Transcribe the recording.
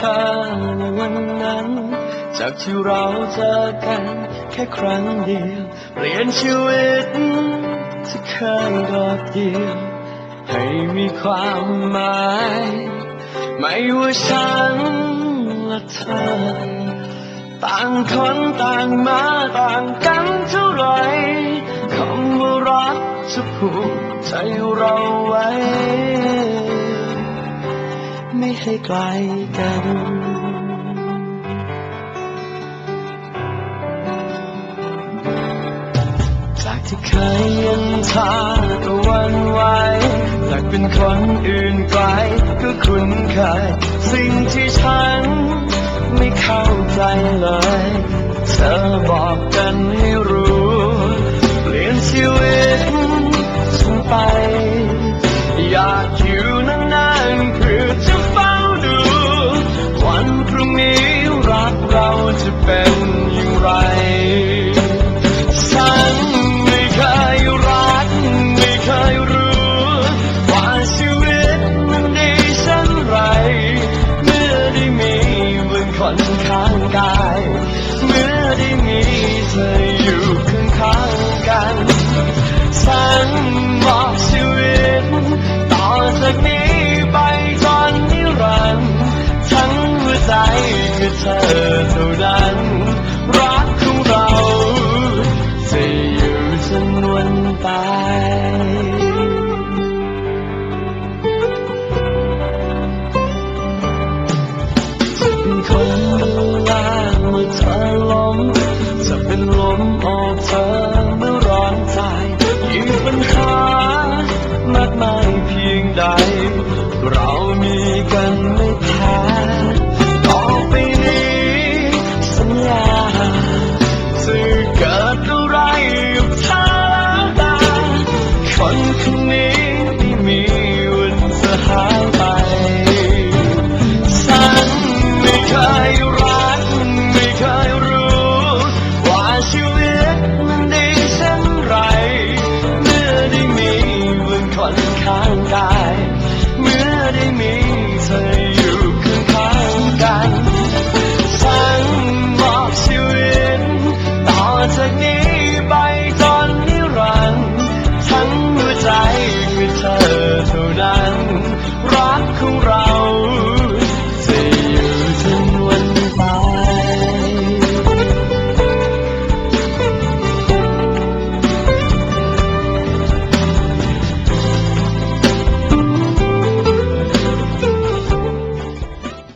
ถ้าเธอในวันนั้น จากที่เราเจอกันแค่ครั้งเดียวเปลี่ยนชีวิตที่เคยโดดเดี่ยวให้มีความหมาย ไม่ว่าฉันและเธอ ต่างคนต่างมาต่างกันเท่าไหรคำว่ารักจะผูกใจเราไว้ ให้ไกลกันจากที่เคยยันทาก็วันไหวจากเป็นคนอื่นไกลก็คุ้นเคย สิ่งที่ฉันไม่เข้าใจเลย เธอบอกกันให้ ไรฉันไม่เคยรัก ไม่เคยรู้ว่าชีวิตมันดีเช่นไร เมื่อได้มีมึงคนข้างกาย เมื่อได้มีเธออยู่ข้างข้างๆกันฉันบอกชีวิต ต่อจากนี้ไปจนนิรันดร์ทั้งหัวใจคือเธอเท่านั้น เป็นลมโอบเธ 看看。